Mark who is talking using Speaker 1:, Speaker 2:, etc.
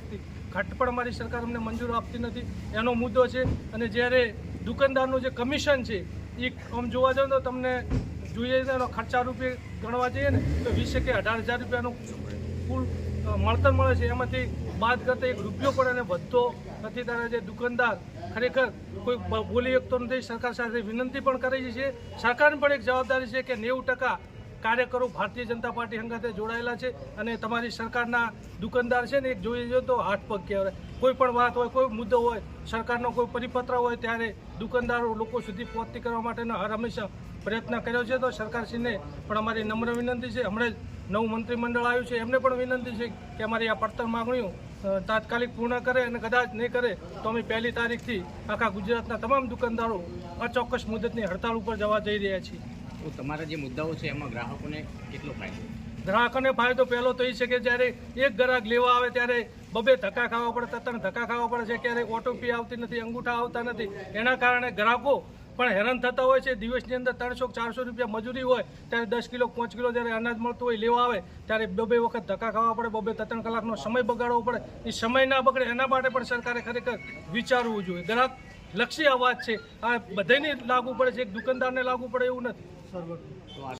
Speaker 1: એકથી ઘટ પણ અમારી સરકાર અમને મંજૂર આપતી નથી. એનો મુદ્દો છે અને જ્યારે દુકાનદારનું જે કમિશન છે એ આમ જોવા જાવ તો તમને જોઈએ એનો ખર્ચા રૂપે ગણવા જઈએ ને, તો વીસ કે અઢાર હજાર રૂપિયાનું કુલ મળતર મળે છે. એમાંથી બાદ કરતા એક રૂપિયો પણ એને વધતો નથી. ત્યારે જે દુકાનદાર ખરેખર કોઈ બોલી શકતો નથી, સરકાર સાથે વિનંતી પણ કરી છે. સરકારની પણ એક જવાબદારી છે કે નેવું ટકા કાર્યકરો ભારતીય જનતા પાર્ટી હંગાતે જોડાયેલા છે અને તમારી સરકારના દુકાનદાર છે ને એક જોઈએ જો તો હાથ પગ કહેવાય કોઈ પણ વાત હોય, કોઈ મુદ્દો હોય, સરકારનો કોઈ પરિપત્ર હોય ત્યારે દુકાનદારો લોકો સુધી પહોંચતી કરવા માટેનો હર હંમેશા પ્રયત્ન કર્યો છે. તો સરકારશ્રીને પણ અમારી નમ્ર વિનંતી છે. હમણાં જ નવું મંત્રીમંડળ આવ્યું છે. એમને પણ વિનંતી છે કે અમારી આ પડતર માગણીઓ તાત્કાલિક પૂર્ણ કરે અને કદાચ નહીં કરે તો અમે પહેલી તારીખથી આખા ગુજરાતના તમામ દુકાનદારો અચોક્કસ મુદતની હડતાળ ઉપર જવા જઈ રહ્યા છીએ.
Speaker 2: તો તમારા જે મુદ્દાઓ છે, એમાં ગ્રાહકોને કેટલો ફાયદો?
Speaker 1: ગ્રાહકોને ફાયદો પહેલો તો એ છે કે જ્યારે એક ગ્રાહક લેવા આવે ત્યારે બબે ધક્કા ખાવા પડે ત્રણ ધક્કા ખાવા પડે છે ક્યારેક ઓટોપી આવતી નથી, અંગૂઠા આવતા નથી. એના કારણે ગ્રાહકો પણ હેરાન થતા હોય છે. દિવસની અંદર ત્રણસો ચારસો રૂપિયા મજૂરી હોય, ત્યારે દસ કિલો પાંચ કિલો જ્યારે અનાજ મળતું હોય, લેવા આવે, ત્યારે બબે વખત ધક્કા ખાવા પડે, બબે ત્રણ કલાકનો સમય બગાડવો પડે. એ સમય ના બગડે, એના માટે પણ સરકારે ખરેખર વિચારવું જોઈએ. ગ્રાહક લક્ષી અવાજ છે. આ બધાને લાગુ પડે છે. એક દુકાનદારને લાગુ પડે એવું નથી.
Speaker 2: આ